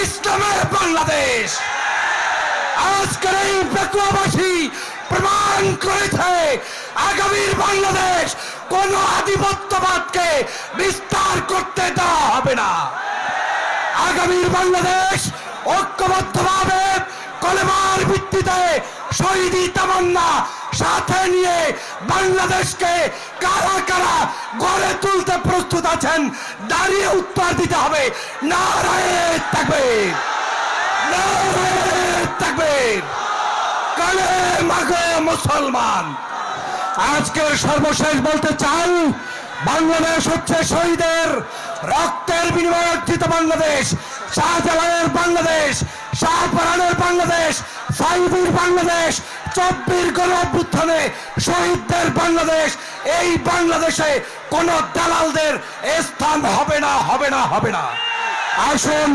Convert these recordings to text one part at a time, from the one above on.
ইসলামের বাংলাদেশ। আজকের এই বেকুয়াবাসী প্রমাণ করেছে, আগামীর বাংলাদেশ কোন আধিপত্যবাদকে বিস্তার করতে দেওয়া হবে না। আগামীর বাংলাদেশ ঐক্যবদ্ধভাবে কলেমার ভিত্তিতে শহীদি তামান্না সাথে নিয়ে বাংলাদেশকে কারা কারা গড়ে তুলতে প্রস্তুত আছেন, দাঁড়িয়ে উত্তর দিতে হবে। নারায়ে থাকবে। মুসলমান। আজকের সর্বশেষ বলতে চাই, বাংলাদেশ হচ্ছে শহীদের রক্তের বিনিময়ে অর্জিত বাংলাদেশ, শাহজালালের বাংলাদেশ শাহপরানের বাংলাদেশ সাইদির বাংলাদেশ, চব্বির গণ অভ্যুত্থানে শহীদদের বাংলাদেশ। এই বাংলাদেশে কোন দালালদের স্থান হবে না হবে না হবে না। আসুন,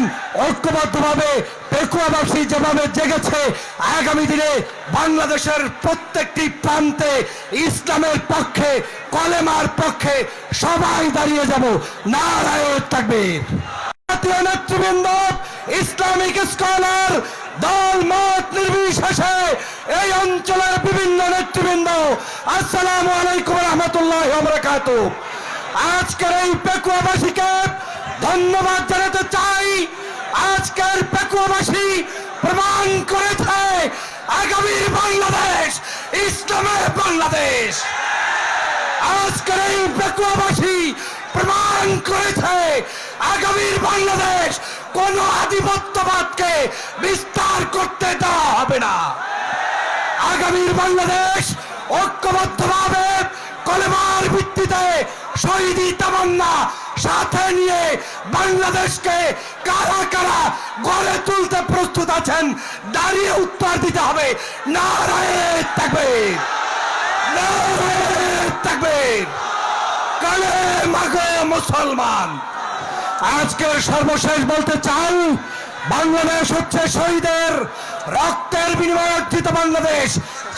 ঐক্যবদ্ধভাবে পেকুয়াবাসী যেভাবে জেগেছে, আগামী দিনে বাংলাদেশের প্রত্যেকটি প্রান্তে ইসলামের পক্ষে, কলেমার পক্ষে সবাই দাঁড়িয়ে যাব। নারায়ণ থাকবে জাতীয় নেতৃবৃন্দ, ইসলামিক স্কলার দল মত নির্বিশেষে এই অঞ্চলের বিভিন্ন নেতৃবৃন্দ, আসসালামু আলাইকুম রহমতুল্লাহ আজকের এই পেকুয়াবাসীকে ধন্যবাদ জানাতে চাই। আজকের পেকুয়াবাসী প্রমাণ করেছে আগামীর বাংলাদেশ, ইসলামের বাংলাদেশ। আজকের এই পেকুয়াবাসী প্রমাণ করেছে আগামীর বাংলাদেশ কোন আধিপত্যবাদকে বিস্তার করতে দেওয়া হবে না। আগামীর বাংলাদেশ ঐক্যবদ্ধভাবে কলেমার ভিত্তিতে শহীদি তামান্না সাথে নিয়ে বাংলাদেশকে কারা কারা গড়ে তুলতে প্রস্তুত আছেন, দাঁড়িয়ে উত্তর দিতে হবে। নারায়ে থাকবে থাকবে কালে মাগে মুসলমান। আজকের সর্বশেষ বলতে চাই, বাংলাদেশ হচ্ছে শহীদের রক্তের বিনিময়ে অর্জিত বাংলাদেশ,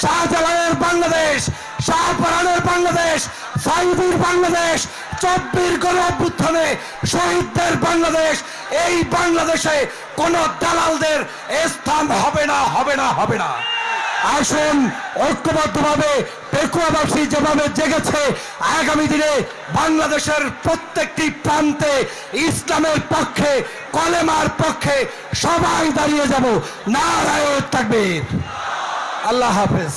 শাহজালালের বাংলাদেশ, শাহপরানের বাংলাদেশ সাইদির বাংলাদেশ চব্বির গণ অভ্যুত্থানে শহীদদের বাংলাদেশ। এই বাংলাদেশে কোন দালালদের স্থান হবে না হবে না হবে না। আসুন, ঐক্যবদ্ধভাবে পেকুয়াবাসী যেভাবে জেগেছে, আগামী দিনে বাংলাদেশের প্রত্যেকটি প্রান্তে ইসলামের পক্ষে, কলেমার পক্ষে সবাই দাঁড়িয়ে যাব। নারায়ণ থাকবে আল্লাহ হাফেজ।